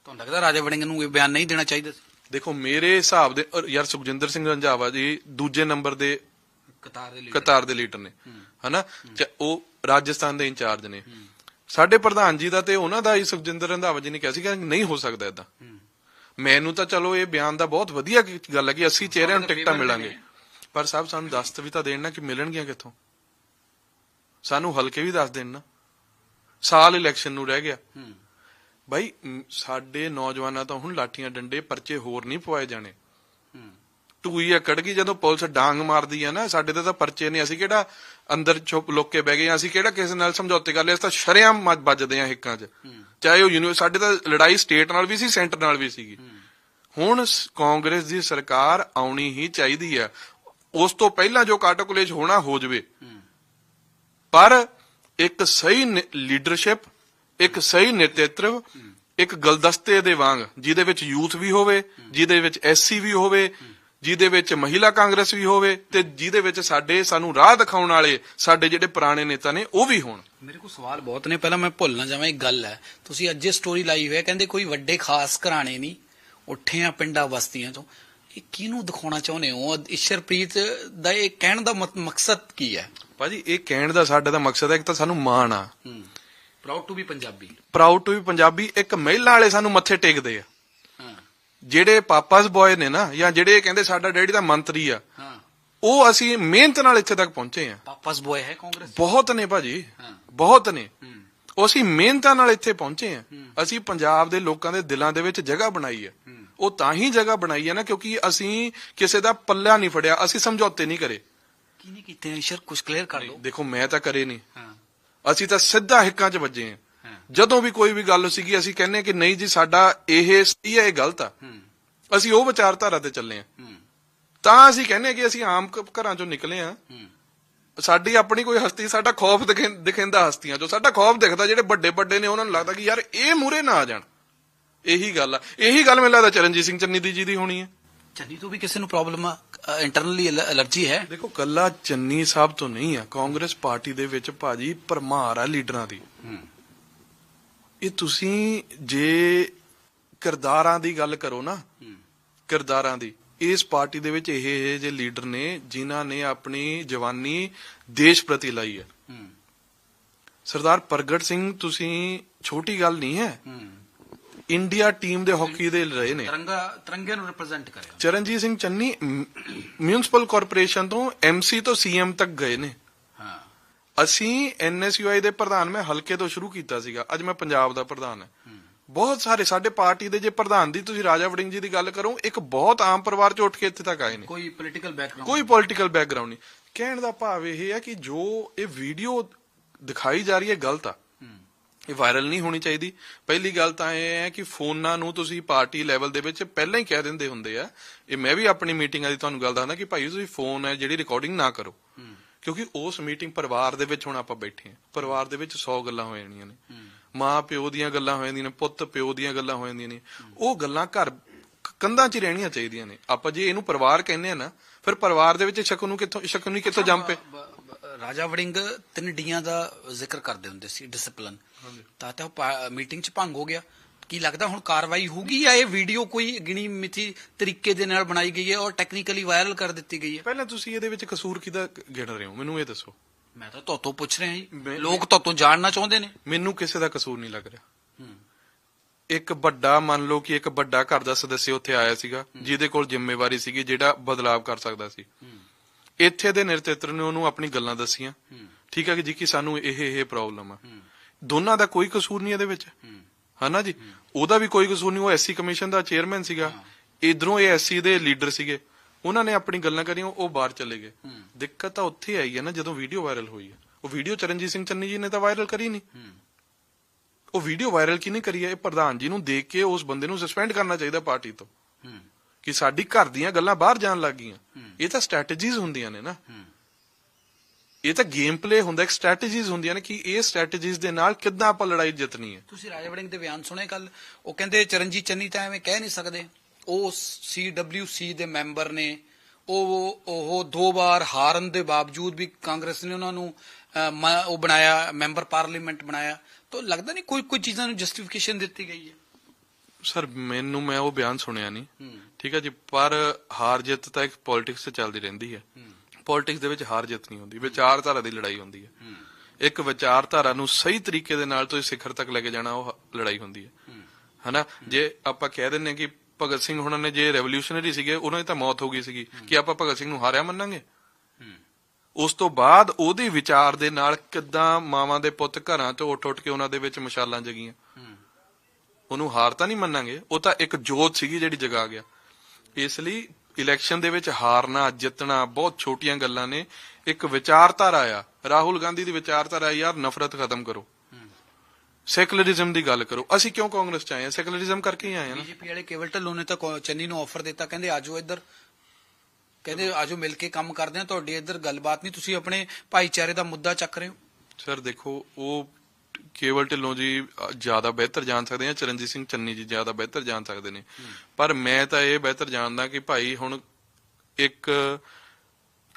ਤੁਹਾਨੂੰ ਲੱਗਦਾ ਰਾਜਾ ਵੜਿੰਗ ਨੂੰ ਇਹ ਬਿਆਨ ਨਹੀਂ ਦੇਣਾ ਚਾਹੀਦਾ ਸੀ? ਦੇਖੋ ਮੇਰੇ ਹਿਸਾਬ ਦੇ ਅਰ ਯਾਰ ਸੁਖਜਿੰਦਰ ਸਿੰਘ ਰੰਝਾਵਾ ਜੀ ਦੂਜੇ ਨੰਬਰ ਦੇ ਕਤਾਰ ਦੇ ਲਈ ਕਤਾਰ ਦੇ ਲੀਡਰ ਨੇ ਹਨਾ? ਚ- ਉਹ ਰਾਜਸਥਾਨ ਦੇ ਇੰਚਾਰਜ ਨੇ। ਸਾਡੇ ਪ੍ਰਧਾਨ ਜੀ ਦਾ ਤੇ ਉਹਨਾਂ ਦਾ ਹੀ ਸੁਖਜਿੰਦਰ ਰੰਧਾਵਾ ਜੀ ਨੇ ਕਿਹਾ ਸੀ ਕਿ ਨਹੀਂ ਹੋ ਸਕਦਾ ਇਦਾਂ ਮੈਨੂੰ ਤਾਂ ਚਲੋ ਇਹ ਬਿਆਨ ਦਾ ਬਹੁਤ ਵਧੀਆ ਕੀ- ਗੱਲ ਹੈ ਕਿ ਅਸੀਂ ਚਿਹਰਿਆਂ ਨੂੰ ਟਿਕਟਾਂ ਮਿਲਾਂਗੇ। ਪਰ ਸਾਹਿਬ ਸਾਨੂੰ ਦੱਸ ਤਾਂ ਵੀ ਤਾਂ ਦੇਣ ਨਾ ਕਿ ਮਿਲਣਗੀਆਂ ਕਿੱਥੋਂ? ਸਾਨੂੰ ਹਲਕੇ ਵੀ ਦੱਸ ਦੇਣ ਨਾ। ਸਾਲ ਇਲੈਕਸ਼ਨ ਨੂੰ ਰਹਿ ਗਿਆ। ਮ, ਸਾਡੇ ਨੌਜਵਾਨਾਂ ਤੋਂ ਹੁਣ ਲਾਠੀਆਂ ਡੰਡੇ ਪਰਚੇ ਹੋਰ ਨਹੀਂ ਪਵਾਏ ਜਾਣੇ। ਟੂਈ ਅਕੜ ਗਈ ਜਦੋਂ ਪੁਲਿਸ ਡਾਂਗ ਮਾਰਦੀ ਆ ਨਾ ਸਾਡੇ ਤੇ ਤਾਂ ਪਰਚੇ ਨੇ ਅਸੀਂ ਕਿਹੜਾ ਅੰਦਰ ਛੁਪ ਲੁੱਕ ਕੇ ਬਹਿ ਗਏ ਅਸੀਂ ਕਿਹੜਾ ਕਿਸੇ ਨਾਲ ਸਮਝੌਤੇ ਕਰ ਲਿਆ ਅਸੀਂ ਤਾਂ ਸ਼ਰਿਆਮ ਮੱਜ- ਵੱਜਦੇ ਆ ਹਿੱਕਾਂ 'ਚ। ਚਾਹੇ ਉਹ ਯੂਨੀਵਰ ਸਾਡੇ ਤਾਂ ਲੜਾਈ ਸਟੇਟ ਨਾਲ ਵੀ ਸੀ ਸੈਂਟਰ ਨਾਲ ਵੀ ਸੀਗੀ। ਹੁਣ ਕਾਂਗਰਸ ਦੀ ਸਰਕਾਰ ਆਉਣੀ ਹੀ ਚਾਹੀਦੀ ਆ। ਉਸ ਤੋਂ ਪਹਿਲਾਂ ਜੋ ਕਾਟੋਕੁਲੇਜ ਹੋਣਾ ਹੋ ਜਵੇ। ਪਰ ਇੱਕ ਸਹੀ ਲੀਡਰਸ਼ਿਪ, ਇੱਕ ਸਹੀ ਨੇਤ੍ਰਿਤਵ ਇੱਕ ਗਲਦਸਤੇ ਦੇ ਵਾਂਗ, ਜਿਹਦੇ ਵਿੱਚ ਯੂਥ ਵੀ ਹੋਵੇ, ਜਿਹਦੇ ਵਿੱਚ ਐਸਸੀ ਵੀ ਹੋਵੇ, ਜਿਹਦੇ ਵਿੱਚ ਮਹਿਲਾ ਕਾਂਗਰਸ ਵੀ ਹੋਵੇ ਤੇ ਜਿਹਦੇ ਵਿੱਚ ਸਾਡੇ, ਸਾਨੂੰ ਰਾਹ ਦਿਖਾਉਣ ਵਾਲੇ ਸਾਡੇ ਜਿਹੜੇ ਪੁਰਾਣੇ ਨੇਤਾ ਨੇ, ਉਹ ਵੀ ਹੋਣ। ਮੇਰੇ ਕੋਲ ਸਵਾਲ ਬਹੁਤ ਨੇ, ਪਹਿਲਾਂ ਮੈਂ ਭੁੱਲ ਨਾ ਜਾਵਾਂ, ਇੱਕ ਗੱਲ ਹੈ। ਤੁਸੀਂ ਅੱਜ ਇਹ ਸਟੋਰੀ ਲਾਈ ਹੋਈ ਹੈ, ਕਹਿੰਦੇ ਕੋਈ ਵੱਡੇ ਖਾਸ ਘਰਾਣੇ ਨਹੀਂ ਉੱਠੇ ਆ ਪਿੰਡਾਂ ਬਸਤੀਆਂ ਤੋਂ। ਇਹ ਕਿਹਨੂੰ ਦਿਖਾਉਣਾ ਚਾਹੁੰਦੇ ਹੋ? ਇਸ਼ਰਪ੍ਰੀਤ ਦਾ ਇਹ ਕਹਿਣ ਦਾ ਮਕਸਦ ਕੀ ਹੈ? ਭਾਜੀ ਇਹ ਕਹਿਣ ਦਾ ਸਾਡੇ ਦਾ ਮਕਸਦ ਹੈ ਕਿ ਤਾਂ ਸਾਨੂੰ ਮਾਣ ਆ। Proud to be Punjabi. Proud to be Punjabi ਇੱਕ ਮਹਿਲਾ ਵਾਲੇ ਸਾਨੂੰ ਮੱਥੇ ਟੇਕਦੇ ਆ। ਜਿਹੜੇ ਪਾਪਾਸ ਬॉय ਨੇ ਨਾ ਜਾਂ ਜਿਹੜੇ ਕਹਿੰਦੇ ਸਾਡਾ ਡੈਡੀ ਦਾ ਮੰਤਰੀ ਆ ਉਹ ਅਸੀਂ ਮਿਹਨਤ ਨਾਲ ਇੱਥੇ ਤੱਕ ਪਹੁੰਚੇ ਆ। ਪਾਪਾਸ ਬੋਏ ਹੈ ਕਾਂਗਰਸ? ਬਹੁਤ ਨੇ ਭਾਜੀ। ਬਹੁਤ ਨੇ। ਉਹ ਅਸੀਂ ਮਿਹਨਤਾਂ ਨਾਲ ਇੱਥੇ ਪਹੁੰਚੇ ਆ। ਅਸੀਂ ਪੰਜਾਬ ਦੇ ਲੋਕਾਂ ਦੇ ਦਿਲਾਂ ਦੇ ਵਿੱਚ ਜਗ੍ਹਾ ਬਣਾਈ ਹੈ। ਉਹ ਤਾਂ ਹੀ ਜਗ੍ਹਾ ਬਣਾਈ ਹੈ ਨਾ ਕਿਉਂਕਿ ਅਸੀਂ ਕਿਸੇ ਦਾ ਪੱਲਾ ਨਹੀਂ ਫੜਿਆ ਅਸੀਂ ਸਮਝੌਤੇ ਨਹੀਂ ਕਰੇ। ਕੀ ਨਹੀਂ ਕੀਤੇ ਈਸ਼ਰ ਕੁਝ ਕਲੀਅਰ ਕਰ ਦਿਓ ਦੇਖੋ ਮੈਂ ਤਾਂ ਕਰੇ ਨਹੀਂ। ਹਾਂ। ਅਸੀਂ ਤਾਂ ਸਿੱਧਾ ਹਿੱਕਾਂ 'ਚ ਵੱਜੇ ਹਾਂ। ਜਦੋਂ ਵੀ ਕੋਈ ਵੀ ਗੱਲ ਸੀਗੀ ਅਸੀਂ ਕਹਿੰਨੇ ਕਿ ਨਹੀਂ ਜੀ ਸਾਡਾ ਇਹ ਸਹੀ ਹੈ ਇਹ ਗਲਤ ਆ। ਅਸੀਂ ਉਹ ਵਿਚਾਰਧਾਰਾ ਤੇ ਚੱਲੇ ਆ ਤਾਂ ਅਸੀਂ ਕਹਿੰਨੇ ਕਿ ਅਸੀਂ ਆਮ ਘਰਾਂ 'ਚੋਂ ਨਿਕਲੇ ਆ ਸਾਡੀ ਆਪਣੀ ਕੋਈ ਹਸਤੀ ਸਾਡਾ ਖੌਫ ਦਿਖੇ- ਦਿਖਾਉਂਦਾ ਹਸਤੀਆਂ ਚੋਂ। ਸਾਡਾ ਖੌਫ ਦਿਖਦਾ ਜਿਹੜੇ ਵੱਡੇ ਵੱਡੇ ਨੇ ਉਹਨਾਂ ਨੂੰ ਲੱਗਦਾ ਕਿ ਯਾਰ ਇਹ ਮੂਰੇ ਨਾ ਆ ਜਾਣ। ਇਹੀ ਗੱਲ ਆ। ਇਹੀ ਗੱਲ ਮੈਨੂੰ ਲੱਗਦਾ ਚਰਨਜੀਤ ਸਿੰਘ ਚੰਨੀ ਦੀ ਜੀ ਦੀ ਹੋਣੀ ਹੈ। ਚੰਨੀ ਤੋਂ ਵੀ ਕਿਸੇ ਨੂੰ ਪ੍ਰੋਬਲਮ ਆ? ਇੰਟਰਨਲੀ ਐਲਰਜੀ ਹੈ। ਦੇਖੋ ਕੱਲਾ ਚੰਨੀ ਸਾਹਿਬ ਤੋਂ ਨਹੀਂ ਆ। ਕਾਂਗਰਸ ਪਾਰਟੀ ਦੇ ਵਿੱਚ ਭਾਜੀ ਭਰਮਾਰ ਆ ਲੀਡਰਾਂ ਦੀ। ਇਹ ਤੁਸੀਂ ਜੇ ਕਿਰਦਾਰਾਂ ਦੀ ਗੱਲ ਕਰੋ ਨਾ ਕਿਰਦਾਰਾਂ ਦੀ ਇਸ ਪਾਰਟੀ ਦੇ ਵਿੱਚ ਇਹ ਇਹ ਜੇ ਲੀਡਰ ਨੇ ਜਿਨ੍ਹਾਂ ਨੇ ਆਪਣੀ ਜਵਾਨੀ ਦੇਸ਼ ਪ੍ਰਤੀ ਲਾਈ ਹੈ। ਸਰਦਾਰ ਪ੍ਰਗਟ ਸਿੰਘ ਤੁਸੀਂ ਛੋਟੀ ਗੱਲ ਨਹੀਂ ਹੂੰ। ਇੰਡੀਆ ਟੀਮ ਦੇ ਹਾਕੀ ਦੇ ਰਹੇ ਨੇ। ਤਿਰੰਗਾ ਤਿਰੰਗੇ ਨੂੰ ਰਿਪਰੈਜ਼ੈਂਟ ਕਰਿਆ। ਚਰਨਜੀਤ ਸਿੰਘ ਚੰਨੀ ਮਿਊਨਿਸਪਲ ਕਾਰਪੋਰੇਸ਼ਨ ਤੋਂ ਐਮਸੀ ਤੋਂ ਸੀਐਮ ਤੱਕ ਗਏ ਨੇ। ਹਾਂ। ਅਸੀਂ ਐਨਐਸਯੂਆਈ ਦੇ ਪ੍ਰਧਾਨ ਮੈਂ ਹਲਕੇ ਤੋਂ ਸ਼ੁਰੂ ਕੀਤਾ ਸੀਗਾ। ਅੱਜ ਮੈਂ ਪੰਜਾਬ ਦਾ ਪ੍ਰਧਾਨ ਹਾਂ। ਬਹੁਤ ਸਾਰੇ ਸਾਡੇ ਪਾਰਟੀ ਦੇ ਜੇ ਪ੍ਰਧਾਨ ਦੀ ਤੁਸੀਂ ਰਾਜਾ ਵੜਿੰਗ ਜੀ ਦੀ ਗੱਲ ਕਰੋ ਇੱਕ ਬਹੁਤ ਆਮ ਪਰਿਵਾਰ ਚ ਉੱਠ ਕੇ ਇੱਥੇ ਤੱਕ ਆਏ ਨੇ। ਕੋਈ ਪੋਲੀਟੀਕਲ ਬੈਕਗ੍ਰਾਉਂਡ ਕੋਈ ਪੋਲਿਟੀਕਲ ਬੈਕਗ੍ਰਾਉਂਡ ਨਹੀਂ। ਕਹਿਣ ਦਾ ਭਾਵ ਇਹ ਹੈ ਕਿ ਜੋ ਇਹ ਵੀਡੀਓ ਦਿਖਾਈ ਜਾ ਰਹੀ ਹੈ ਗਲਤ ਆ। ਇਹ ਵਾਇਰਲ ਨਹੀਂ ਹੋਣੀ ਚਾਹੀਦੀ। ਪਹਿਲੀ ਗੱਲ ਤਾਂ ਇਹ ਹੈ ਕਿ ਫੋਨਾਂ ਨੂੰ ਤੁਸੀਂ ਪਾਰਟੀ ਲੈਵਲ ਦੇ ਵਿੱਚ ਪਹਿਲਾਂ ਹੀ ਕਹਿ ਦਿੰਦੇ ਹੁੰਦੇ ਆ। ਇਹ ਮੈਂ ਵੀ ਆਪਣੀ ਮੀਟਿੰਗਾਂ ਦੀ ਤੁਹਾਨੂੰ ਗੱਲ ਦੱਸਦਾ ਕਿ ਭਾਈ ਤੁਸੀਂ ਫੋਨ ਹੈ ਜਿਹੜੀ ਰਿਕਾਰਡਿੰਗ ਨਾ ਕਰੋ। ਕਿਉਂਕਿ ਉਸ ਮੀਟਿੰਗ ਪਰਿਵਾਰ ਦੇ ਵਿੱਚ ਹੁਣ ਆਪਾਂ ਬੈਠੇ ਹਾਂ। ਪਰਿਵਾਰ ਦੇ ਵਿੱਚ 100 ਗੱਲਾਂ ਹੋ ਜਾਣੀਆਂ ਨੇ। ਮਾਂ ਪਿਓ ਦੀਆਂ ਗੱਲਾਂ ਹੋ ਜਾਂਦੀਆਂ ਨੇ ਪੁੱਤ ਪਿਓ ਦੀਆਂ ਗੱਲਾਂ ਹੋ ਜਾਂਦੀਆਂ ਨੇ। ਉਹ ਗੱਲਾਂ ਘਰ ਕੰਧਾਂ 'ਚ ਰਹਿਣੀਆਂ ਚਾਹੀਦੀਆਂ ਨੇ। ਆਪਾਂ ਜੇ ਇਹਨੂੰ ਪਰਿਵਾਰ ਕਹਿੰਦੇ ਆ ਨਾ ਫਿਰ ਪਰਿਵਾਰ ਦੇ ਵਿੱਚ ਸ਼ਕਨ ਨੂੰ ਕਿੱਥੋਂ ਸ਼ਕਨ ਨੂੰ ਕਿੱਥੋਂ ਜੰਮ? ਪਏ ਰਾਜਾ ਵੜਿੰਗ ਤਿੰਨ ਡੀਆਂ ਦਾ ਜ਼ਿਕਰ ਕਰਦੇ ਹੁੰਦੇ ਸੀ ਡਿਸਪਲਿਨ ਤਾਂ ਤਾਂ ਮੀਟਿੰਗ ਚ ਭੰਗ ਹੋ ਗਿਆ। ਕੀ ਲੱਗਦਾ ਹੁਣ ਕਾਰਵਾਈ ਹੋਊਗੀ ਜਾਂ ਇਹ ਵੀਡੀਓ ਕੋਈ ਗਿਣੀ ਮਿਥੀ ਤਰੀਕੇ ਦੇ ਨਾਲ ਬਣਾਈ ਗਈ ਹੈ ਔਰ ਟੈਕਨੀਕਲੀ ਵਾਇਰਲ ਕਰ ਦਿੱਤੀ ਗਈ ਹੈ? ਪਹਿਲਾਂ ਤੁਸੀਂ ਇਹਦੇ ਵਿੱਚ ਕਸੂਰ ਕਿਹਦਾ ਗਿਣ ਰਹੇ ਹੋ? ਮੈਨੂੰ ਇਹ ਦੱਸੋ। ਮੈਂ ਤਾਂ ਤੁਹਾਤੋਂ ਪੁੱਛ ਰਿਹਾ ਜੀ। ਲੋਕ ਤੁਹਾਤੋਂ ਜਾਣਨਾ ਚਾਹੁੰਦੇ ਨੇ। ਮੈਨੂੰ ਕਿਸੇ ਦਾ ਕਸੂਰ ਨਹੀਂ ਲੱਗ ਰਿਹਾ। ਇੱਕ ਵੱਡਾ ਮੰਨ ਲਓ ਕਿ ਇੱਕ ਵੱਡਾ ਘਰ ਦਾ ਸਦੱਸਿਆ ਉੱਥੇ ਆਇਆ ਸੀਗਾ ਜਿਹਦੇ ਕੋਲ ਜ਼ਿੰਮੇਵਾਰੀ ਸੀਗੀ ਜਿਹੜਾ ਬਦਲਾਵ ਕਰ ਸਕਦਾ ਸੀ। ਇੱਥੇ ਦੇ ਨਿਰਤੇਤਰ ਨੇ ਉਹਨੂੰ ਆਪਣੀ ਗੱਲਾਂ ਦੱਸੀਆਂ। ਠੀਕ ਹੈ ਕਿ ਜੀ ਕਿ ਸਾਨੂੰ ਇਹ ਇਹ ਪ੍ਰੋਬਲਮ ਆ। ਦੋਨਾਂ ਦਾ ਕੋਈ ਕਸੂਰ ਨਹੀਂ ਇਹਦੇ ਵਿੱਚ। ਹਨਾ ਜੀ? ਉਹਦਾ ਵੀ ਕੋਈ ਕਸੂਰ ਨਹੀਂ ਉਹ ਐਸਸੀ ਕਮਿਸ਼ਨ ਦਾ ਚੇਅਰਮੈਨ ਸੀਗਾ। ਇਧਰੋਂ ਇਹ ਐਸਸੀ ਦੇ ਲੀਡਰ ਸੀਗੇ। ਉਹਨਾਂ ਨੇ ਆਪਣੀ ਗੱਲਾਂ ਕਰੀਆਂ ਉਹ ਬਾਹਰ ਚਲੇ ਗਏ। ਦਿੱਕਤ ਤਾਂ ਉੱਥੇ ਆਈ ਹੈ ਨਾ ਜਦੋਂ ਵੀਡੀਓ ਵਾਇਰਲ ਹੋਈ ਹੈ। ਉਹ ਵੀਡੀਓ ਚਰਨਜੀਤ ਸਿੰਘ ਚੰਨੀ ਜੀ ਨੇ ਤਾਂ ਵਾਇਰਲ ਕਰੀ ਨਹੀਂ। ਉਹ ਵੀਡੀਓ ਵਾਇਰਲ ਕਿਹਨੇ ਕਰੀ ਹੈ? ਇਹ ਪ੍ਰਧਾਨ ਜੀ ਨੂੰ ਦੇਖ ਕੇ ਉਸ ਬੰਦੇ ਨੂੰ ਸਸਪੈਂਡ ਕਰਨਾ ਚਾਹੀਦਾ ਪਾਰਟੀ ਤੋਂ। ਕਿ ਸਾਡੀ ਘਰ ਦੀਆਂ ਗੱਲਾਂ ਬਾਹਰ ਜਾਣ ਲੱਗ ਗਈਆਂ। ਇਹ ਤਾਂ ਸਟ੍ਰੈਟਜੀਜ਼ ਹੁੰਦੀਆਂ ਨੇ ਨਾ। ਇਹ ਤਾਂ ਗੇਮ ਪਲੇ ਹੁੰਦਾ ਇੱਕ ਸਟ੍ਰੈਟਜੀਜ਼ ਹੁੰਦੀਆਂ ਨੇ ਕਿ ਇਹ ਸਟ੍ਰੈਟਜੀਜ਼ ਦੇ ਨਾਲ ਕਿੱਦਾਂ ਆਪਾਂ ਲੜਾਈ ਜਿੱਤਣੀ ਹੈ। ਤੁਸੀਂ ਰਾਜਾ ਵੜਿੰਗ ਦੇ ਬਿਆਨ ਸੁਣੇ ਕੱਲ ਉਹ ਕਹਿੰਦੇ ਚਰਨਜੀਤ ਚੰਨੀ ਤਾਂ ਐਵੇਂ ਕਹਿ ਨਹੀਂ ਸਕਦੇ। ਉਹ ਸੀਡਬਲਯੂਸੀ ਦੇ ਮੈਂਬਰ ਨੇ। ਉਹ ਉਹ ਦੋ ਵਾਰ ਹਾਰਨ ਦੇ ਬਾਵਜੂਦ ਵੀ ਕਾਂਗਰਸ ਨੇ ਉਹਨਾਂ ਨੂੰ ਉਹ ਬਣਾਇਆ ਮੈਂਬਰ ਪਾਰਲੀਮੈਂਟ ਬਣਾਇਆ। ਤਾਂ ਲੱਗਦਾ ਨਹੀਂ ਕੋਈ ਕੋਈ ਚੀਜ਼ਾਂ ਨੂੰ ਜਸਟੀਫਿਕੇਸ਼ਨ ਦਿੱਤੀ ਗਈ ਹੈ। ਸਰ ਮੈਨੂੰ ਮੈਂ ਉਹ ਬਿਆਨ ਸੁਣਿਆ ਨਹੀਂ। ਠੀਕ ਹੈ ਜੀ ਪਰ ਹਾਰ ਜਿੱਤ ਤਾਂ ਇੱਕ ਪੋਲਿਟਿਕਸ 'ਚ ਚੱਲਦੀ ਰਹਿੰਦੀ ਹੈ। ਪੋਲਿਟਿਕਸ ਦੇ ਵਿੱਚ ਹਾਰ ਜਿੱਤ ਨਹੀਂ ਹੁੰਦੀ ਵਿਚਾਰਧਾਰਾ ਦੀ ਲੜਾਈ ਹੁੰਦੀ ਹੈ। ਇੱਕ ਵਿਚਾਰਧਾਰਾ ਨੂੰ ਸਹੀ ਤਰੀਕੇ ਦੇ ਨਾਲ ਤੁਸੀਂ ਸਿਖਰ ਤੱਕ ਲੈ ਕੇ ਜਾਣਾ ਉਹ ਲੜਾਈ ਹੁੰਦੀ ਹੈ। ਹਨਾ? ਜੇ ਆਪਾਂ ਕਹਿ ਦਿੰਨੇ ਕਿ ਭਗਤ ਸਿੰਘ ਹੁਣਾਂ ਨੇ ਜੇ ਰੈਵੋਲੂਸ਼ਨਰੀ ਸੀਗੇ ਉਹਨਾਂ ਦੀ ਤਾਂ ਮੌਤ ਹੋ ਗਈ ਸੀਗੀ। ਕਿ ਆਪਾਂ ਭਗਤ ਸਿੰਘ ਨੂੰ ਹਾਰਿਆ ਮੰਨਾਂਗੇ? ਉਸ ਤੋਂ ਬਾਅਦ ਉਹਦੇ ਵਿਚਾਰ ਦੇ ਨਾਲ ਕਿੱਦਾਂ ਮਾਵਾਂ ਦੇ ਪੁੱਤ ਘਰਾਂ ਤੋਂ ਉੱਠ ਉੱਠ ਕੇ ਉਹਨਾਂ ਦੇ ਵਿੱਚ ਮਸ਼ਾਲਾਂ ਜਗੀਆਂ? ਉਹਨੂੰ ਹਾਰ ਤਾਂ ਨਹੀਂ ਮੰਨਾਂਗੇ। ਉਹ ਤਾਂ ਇੱਕ ਜੋਤ ਸੀਗੀ ਜਿਹੜੀ ਜਗਾ ਗਿਆ। ਇਸ ਲਈ ਇਲੈਕਸ਼ਨ ਦੇ ਵਿੱਚ ਹਾਰਨਾ ਜਿੱਤਣਾ ਬਹੁਤ ਛੋਟੀਆਂ ਗੱਲਾਂ ਨੇ। ਇੱਕ ਵਿਚਾਰਧਾਰਾ ਆ। ਰਾਹੁਲ ਗਾਂਧੀ ਦੀ ਵਿਚਾਰਧਾਰਾ ਯਾਰ ਨਫ਼ਰਤ ਖਤਮ ਕਰੋ। ਸੈਕੂਲਰਿਜ਼ਮ ਦੀ ਗੱਲ ਕਰੋ। ਅਸੀਂ ਕਿਉਂ ਕਾਂਗਰਸ ਚ ਆਏ ਆ ਸੈਕੂਲਰਿਜ਼ਮ ਕਰਕੇ ਹੀ ਆਏ ਆ ਨਾ। ਬੀਜੇਪੀ ਵਾਲੇ ਕੇਵਲ ਢੱਲੋਂ ਨੇ ਤਾਂ ਚੰਨੀ ਨੂੰ ਆਫਰ ਦਿੱਤਾ। ਕਹਿੰਦੇ ਆਜੋ ਇੱਧਰ। ਕਹਿੰਦੇ ਆਜੋ ਮਿਲ ਕੇ ਕੰਮ ਕਰਦੇ ਆ ਤੁਹਾਡੀ ਇੱਧਰ ਗੱਲਬਾਤ ਨਹੀਂ। ਤੁਸੀਂ ਆਪਣੇ ਭਾਈਚਾਰੇ ਦਾ ਮੁੱਦਾ ਚੱਕ ਰਹੇ ਹੋ। ਸਰ ਦੇਖੋ ਉਹ ਕੇਵਲ ਢਿੱਲੋਂ ਜੀ ਜ਼ਿਆਦਾ ਬਿਹਤਰ ਜਾਣ ਸਕਦੇ ਆ ਚਰਨਜੀਤ ਸਿੰਘ ਚੰਨੀ ਜੀ ਜ਼ਿਆਦਾ ਬਿਹਤਰ ਜਾਣ ਸਕਦੇ ਨੇ। ਪਰ ਮੈਂ ਤਾਂ ਇਹ ਬਿਹਤਰ ਜਾਣਦਾ ਕਿ ਭਾਈ ਹੁਣ ਇੱਕ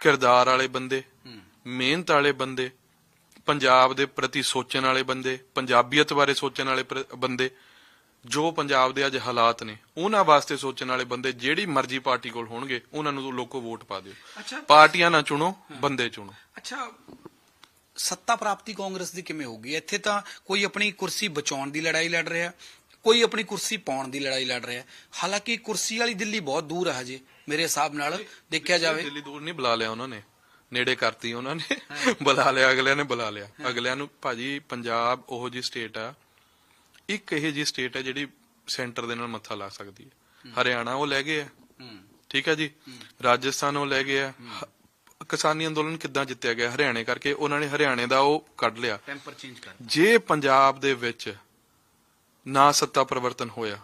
ਕਿਰਦਾਰ ਵਾਲੇ ਬੰਦੇ ਮਿਹਨਤ ਵਾਲੇ ਬੰਦੇ ਪੰਜਾਬ ਦੇ ਪ੍ਰਤੀ ਸੋਚਣ ਵਾਲੇ ਬੰਦੇ ਪੰਜਾਬੀਅਤ ਬਾਰੇ ਸੋਚਣ ਵਾਲੇ ਬੰਦੇ ਜੋ ਪੰਜਾਬ ਦੇ ਅੱਜ ਹਾਲਾਤ ਨੇ ਉਹਨਾਂ ਵਾਸਤੇ ਸੋਚਣ ਵਾਲੇ ਬੰਦੇ ਜਿਹੜੀ ਮਰਜ਼ੀ ਪਾਰਟੀ ਕੋਲ ਹੋਣਗੇ ਉਹਨਾਂ ਨੂੰ ਲੋਕੋ ਵੋਟ ਪਾ ਦਿਓ। ਪਾਰਟੀਆਂ ਨਾ ਚੁਣੋ ਬੰਦੇ ਚੁਣੋ। ਅੱਛਾ ਸੱਤਾ ਪ੍ਰਾਪਤੀ ਕਾਂਗਰਸ ਦੀ ਕਿਵੇਂ ਹੋਊਗੀ? ਇੱਥੇ ਤਾਂ ਕੋਈ ਆਪਣੀ ਕੁਰਸੀ ਬਚਾਉਣ ਦੀ ਲੜਾਈ ਲੜ ਰਿਹਾ ਕੋਈ ਆਪਣੀ ਕੁਰਸੀ ਪਾਉਣ ਦੀ ਲੜਾਈ ਲੜ ਰਿਹਾ। ਹਾਲਾਂਕਿ ਕੁਰਸੀ ਵਾਲੀ ਦਿੱਲੀ ਬਹੁਤ ਦੂਰ ਹੈ ਹਜੇ ਮੇਰੇ ਹਿਸਾਬ ਨਾਲ ਦੇਖਿਆ ਜਾਵੇ। ਦਿੱਲੀ ਦੂਰ ਨਹੀਂ ਬੁਲਾ ਲਿਆ ਉਹਨਾਂ ਨੇ। ਨੇੜੇ ਕਰਤੀ ਉਹਨਾਂ ਨੇ। ਬੁਲਾ ਲਿਆ ਅਗਲਿਆਂ ਨੇ ਬੁਲਾ ਲਿਆ। ਅਗਲਿਆਂ ਨੂੰ ਭਾਜੀ ਪੰਜਾਬ ਉਹੋ ਜੀ ਸਟੇਟ ਆ ਇੱਕ ਇਹ ਜੀ ਸਟੇਟ ਹੈ ਜਿਹੜੀ ਸੈਂਟਰ ਦੇ ਨਾਲ ਮੱਥਾ ਲਾ ਸਕਦੀ ਹੈ। ਹਰਿਆਣਾ ਉਹ ਲੈ ਗਏ ਆ। ਠੀਕ ਹੈ ਜੀ? ਰਾਜਸਥਾਨ ਉਹ ਲੈ ਗਏ ਆ। ਹ- ਕਿਸਾਨੀ ਅੰਦੋਲਨ ਕਿੱਦਾਂ ਜਿੱਤਿਆ ਗਿਆ ਹਰਿਆਣੇ ਕਰਕੇ ਉਹਨਾਂ ਨੇ ਹਰਿਆਣੇ ਦਾ ਉਹ ਕੱਢ ਲਿਆ। ਟੈਂਪਰ ਚੇਂਜ ਕਰ ਜੇ ਪੰਜਾਬ ਦੇ ਵਿੱਚ ਨਾ ਸੱਤਾ ਪਰਿਵਰਤਨ ਹੋਇਆ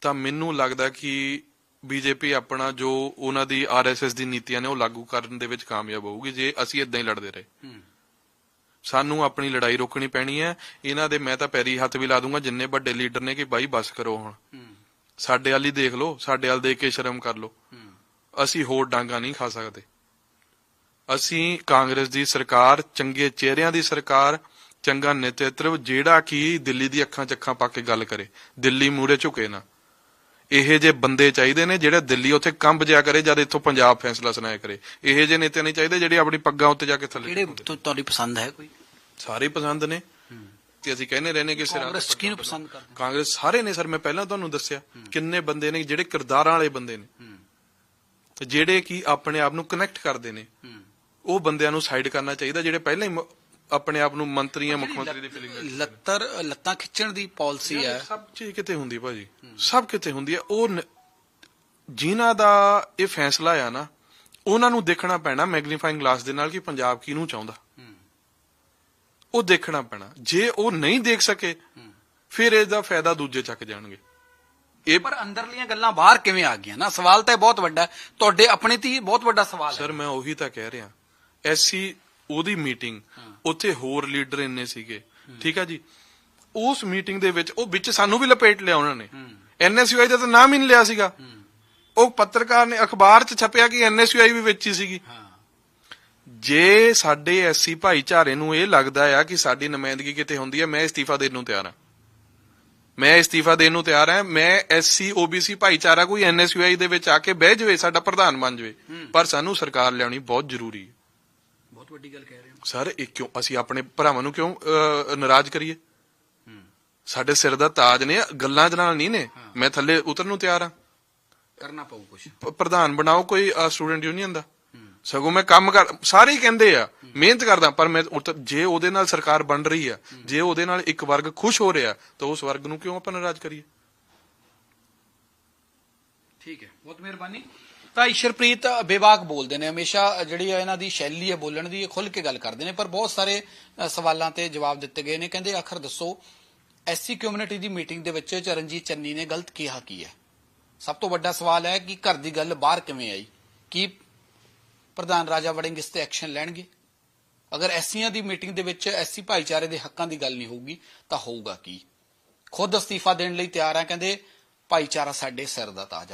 ਤਾਂ ਮੈਨੂੰ ਲੱਗਦਾ ਕਿ ਬੀਜੇਪੀ ਆਪਣਾ ਜੋ ਉਹਨਾਂ ਦੀ ਆਰਐਸਐਸ ਦੀ ਨੀਤੀਆਂ ਨੇ ਉਹ ਲਾਗੂ ਕਰਨ ਦੇ ਵਿੱਚ ਕਾਮਯਾਬ ਹੋਊਗੀ ਜੇ ਅਸੀਂ ਇਦਾਂ ਹੀ ਲੜਦੇ ਰਹੇ। ਸਾਨੂੰ ਆਪਣੀ ਲੜਾਈ ਰੋਕਣੀ ਪੈਣੀ ਹੈ। ਇਹਨਾਂ ਦੇ ਮੈਂ ਤਾਂ ਪੈਰੀ ਹੱਥ ਵੀ ਲਾ ਦੂੰਗਾ ਜਿੰਨੇ ਵੱਡੇ ਲੀਡਰ ਨੇ ਕਿ ਬਾਈ ਬਸ ਕਰੋ ਹੁਣ। ਸਾਡੇ ਵਾਲੀ ਦੇਖ ਲਓ ਸਾਡੇ ਵਾਲ ਦੇਖ ਕੇ ਸ਼ਰਮ ਕਰ ਲਓ। ਅਸੀਂ ਹੋਰ ਡਾਂਗਾ ਨਹੀਂ ਖਾ ਸਕਦੇ। ਅਸੀਂ ਕਾਂਗਰਸ ਦੀ ਸਰਕਾਰ ਚੰਗੇ ਚਿਹਰਿਆਂ ਦੀ ਸਰਕਾਰ ਚੰਗਾ ਨੇਤ੍ਰਿਤਵ ਜਿਹੜਾ ਕਿ ਦਿੱਲੀ ਦੀ ਅੱਖਾਂ 'ਚ ਅੱਖਾਂ ਪਾ ਕੇ ਗੱਲ ਕਰੇ। ਦਿੱਲੀ ਮੂਰੇ ਝੁਕੇ ਨਾ। ਇਹ ਜੇ ਬੰਦੇ ਚਾਹੀਦੇ ਨੇ ਜਿਹੜੇ ਦਿੱਲੀ ਉੱਥੇ ਕੰਬ ਜਿਆ ਕਰੇ ਜਦ ਇੱਥੋਂ ਪੰਜਾਬ ਫੈਸਲਾ ਸੁਣਾਇਆ ਕਰੇ। ਇਹ ਜੇ ਨੇਤੇ ਨਹੀਂ ਚਾਹੀਦੇ ਜਿਹੜੇ ਆਪਣੀ ਪੱਗਾਂ ਉੱਤੇ ਜਾ ਕੇ ਥੱਲੇ ਕਿਹੜੇ ਤੁਹਾਡੀ ਪਸੰਦ ਹੈ ਕੋਈ? ਸਾਰੇ ਪਸੰਦ ਨੇ। ਤੇ ਅਸੀਂ ਕਹਿੰਦੇ ਰਹਿੰਦੇ ਕਿ ਸਿਰਾਂ ਕਾਂਗਰਸ ਕਿਹਨੂੰ ਪਸੰਦ ਕਰਦੇ? ਕਾਂਗਰਸ ਸਾਰੇ ਨੇ ਸਰ ਮੈਂ ਪਹਿਲਾਂ ਤੁਹਾਨੂੰ ਦੱਸਿਆ ਕਿੰਨੇ ਬੰਦੇ ਨੇ ਜਿਹੜੇ ਕਿਰਦਾਰਾਂ ਵਾਲੇ ਬੰਦੇ ਨੇ। ਤੇ ਜਿਹੜੇ ਕਿ ਆਪਣੇ ਆਪ ਨੂੰ ਕਨੈਕਟ ਕਰਦੇ ਨੇ। ਉਹ ਬੰਦਿਆਂ ਨੂੰ ਸਾਈਡ ਕਰਨਾ ਚਾਹੀਦਾ ਜਿਹੜੇ ਪਹਿਲਾਂ ਹੀ ਆਪਣੇ ਆਪ ਨੂੰ ਮੰਤਰੀ ਜਾਂ ਮੁੱਖ ਮੰਤਰੀ ਦੀ ਫੀਲਿੰਗ ਲੱਤਰ ਲੱਤਾਂ ਖਿੱਚਣ ਦੀ ਪਾਲਿਸੀ ਹੈ। ਸਭ ਚੀਜ਼ ਕਿਤੇ ਹੁੰਦੀ ਭਾਜੀ। ਸਭ ਕਿਤੇ ਹੁੰਦੀ ਹੈ ਉਹ ਨ- ਜਿਨ੍ਹਾਂ ਦਾ ਇਹ ਫੈਸਲਾ ਆ ਨਾ ਉਹਨਾਂ ਨੂੰ ਦੇਖਣਾ ਪੈਣਾ ਮੈਗਨੀਫਾਈਂਗ ਗਲਾਸ ਦੇ ਨਾਲ ਕਿ ਪੰਜਾਬ ਕਿਹਨੂੰ ਚਾਹੁੰਦਾ। ਉਹ ਦੇਖਣਾ ਪੈਣਾ। ਜੇ ਉਹ ਨਹੀਂ ਦੇਖ ਸਕੇ ਫਿਰ ਇਸ ਦਾ ਫਾਇਦਾ ਦੂਜੇ ਚੱਕ ਜਾਣਗੇ। ਇਹ ਪਰ ਅੰਦਰਲੀਆਂ ਗੱਲਾਂ ਬਾਹਰ ਕਿਵੇਂ ਆ ਗਈਆਂ? ਨਾ ਸਵਾਲ ਤਾਂ ਬਹੁਤ ਵੱਡਾ ਤੁਹਾਡੇ ਆਪਣੇ ਤੇ ਹੀ ਬਹੁਤ ਵੱਡਾ ਸਵਾਲ ਹੈ। ਸਰ ਮੈਂ ਉਹੀ ਤਾਂ ਕਹਿ ਰਿਹਾ। ਐਸੀ ਉਹਦੀ ਮੀਟਿੰਗ ਉੱਥੇ ਹੋਰ ਲੀਡਰ ਇੰਨੇ ਸੀਗੇ। ਠੀਕ ਆ ਜੀ? ਉਸ ਮੀਟਿੰਗ ਦੇ ਵਿੱਚ ਉਹ ਵਿੱਚ ਸਾਨੂੰ ਵੀ ਲਪੇਟ ਲਿਆ ਉਹਨਾਂ ਨੇ। ਐਨਐਸਯੂਆਈ ਦਾ ਤਾਂ ਨਾਮ ਹੀ ਨਹੀਂ ਲਿਆ ਸੀਗਾ। ਉਹ ਪੱਤਰਕਾਰ ਨੇ ਅਖਬਾਰ 'ਚ ਛਪਿਆ ਕਿ ਐਨਐਸਯੂਆਈ ਵੀ ਵਿੱਚ ਹੀ ਸੀਗੀ। ਜੇ ਸਾਡੇ ਐਸਸੀ ਭਾਈਚਾਰੇ ਨੂੰ ਇਹ ਲੱਗਦਾ ਆ ਕਿ ਸਾਡੀ ਨੁਮਾਇੰਦਗੀ ਕਿਤੇ ਹੁੰਦੀ ਹੈ ਮੈਂ ਇਸਤੀਫਾ ਦੇਣ ਨੂੰ ਤਿਆਰ ਹਾਂ ਮੈਂ ਇਸਤੀਫਾ ਦੇਣ ਨੂੰ ਤਿਆਰ ਹਾਂ ਮੈਂ ਐਸਸੀ ਓਬੀਸੀ ਭਾਈਚਾਰਾ ਕੋਈ ਐਨਐਸਯੂਆਈ ਦੇ ਵਿੱਚ ਆ ਕੇ ਬਹਿ ਜਾਵੇ ਸਾਡਾ ਪ੍ਰਧਾਨ ਬਣ ਜਾਵੇ। ਪਰ ਸਾਨੂੰ ਸਰਕਾਰ ਲਿਆਉਣੀ ਬਹੁਤ ਜ਼ਰੂਰੀ ਹੈ ਵੱਡੀ ਗੱਲ ਕਹਿ ਰਹੇ ਹੋ। ਸਰ ਇਹ ਕਿਉਂ? ਅਸੀਂ ਆਪਣੇ ਭਰਾਵਾਂ ਨੂੰ ਕਿਉਂ ਨਾਰਾਜ਼ ਕਰੀਏ? ਸਾਡੇ ਸਿਰ ਦਾ ਤਾਜ ਨੇ ਗੱਲਾਂ ਦੇ ਨਾਲ ਨਹੀਂ ਨੇ। ਮੈਂ ਥੱਲੇ ਉਤਰਨ ਨੂੰ ਤਿਆਰ ਹਾਂ। ਕਰਨਾ ਪਊ ਕੁਝ ਪ੍ਰਧਾਨ ਬਣਾਓ ਕੋਈ ਸਟੂਡੈਂਟ ਯੂਨੀਅਨ ਦਾ। ਸਗੋਂ ਮੈਂ ਕੰਮ ਕਰ ਸਾਰੇ ਹੀ ਕਹਿੰਦੇ ਆ ਮਿਹਨਤ ਕਰਦਾ ਪਰ ਮੈਂ ਜੇ ਉਹਦੇ ਨਾਲ ਸਰਕਾਰ ਬਣ ਰਹੀ ਆ ਜੇ ਉਹਦੇ ਨਾਲ ਇੱਕ ਵਰਗ ਖੁਸ਼ ਹੋ ਰਿਹਾ ਤਾਂ ਉਸ ਵਰਗ ਨੂੰ ਕਿਉਂ ਆਪਾਂ ਨਾਰਾਜ਼ ਕਰੀਏ? ਠੀਕ ਹੈ। ਬਹੁਤ ਮਿਹਰਬਾਨੀ। ਤਾਂ ਈਸ਼ਰਪ੍ਰੀਤ, ਬੇਵਾਕ ਬੋਲਦੇ ਨੇ। ਹਮੇਸ਼ਾ ਜਿਹੜੀ ਹੈ ਇਹਨਾਂ ਦੀ ਸ਼ੈਲੀ ਹੈ, ਬੋਲਣ ਦੀ ਖੁੱਲ ਕੇ ਗੱਲ ਕਰਦੇ ਨੇ। ਪਰ ਬਹੁਤ ਸਾਰੇ ਸਵਾਲਾਂ ਤੇ ਜਵਾਬ ਦਿੱਤੇ ਗਏ ਨੇ। ਕਹਿੰਦੇ, ਆਖਰ ਦੱਸੋ, ਐਸਸੀ ਕਮਿਊਨਿਟੀ ਦੀ ਮੀਟਿੰਗ ਦੇ ਵਿੱਚ ਚਰਨਜੀਤ ਚੰਨੀ ਨੇ ਗਲਤ ਕਿਹਾ ਕੀ ਹੈ? ਸਭ ਤੋਂ ਵੱਡਾ ਸਵਾਲ ਹੈ ਕਿ ਘਰ ਦੀ ਗੱਲ ਬਾਹਰ ਕਿਵੇਂ ਆਈ? ਕੀ ਪ੍ਰਧਾਨ ਰਾਜਾ ਵੜਿੰਗ ਇਸ ਤੇ ਐਕਸ਼ਨ ਲੈਣਗੇ? ਅਗਰ ਐਸਸੀਆਂ ਦੀ ਮੀਟਿੰਗ ਦੇ ਵਿੱਚ ਐਸਸੀ ਭਾਈਚਾਰੇ ਦੇ ਹੱਕਾਂ ਦੀ ਗੱਲ ਨਹੀਂ ਹੋਊਗੀ, ਤਾਂ ਹੋਊਗਾ ਕੀ? ਖੁਦ ਅਸਤੀਫਾ ਦੇਣ ਲਈ ਤਿਆਰ ਆ। ਕਹਿੰਦੇ, ਭਾਈਚਾਰਾ ਸਾਡੇ ਸਿਰ ਦਾ ਤਾਜ ਆ।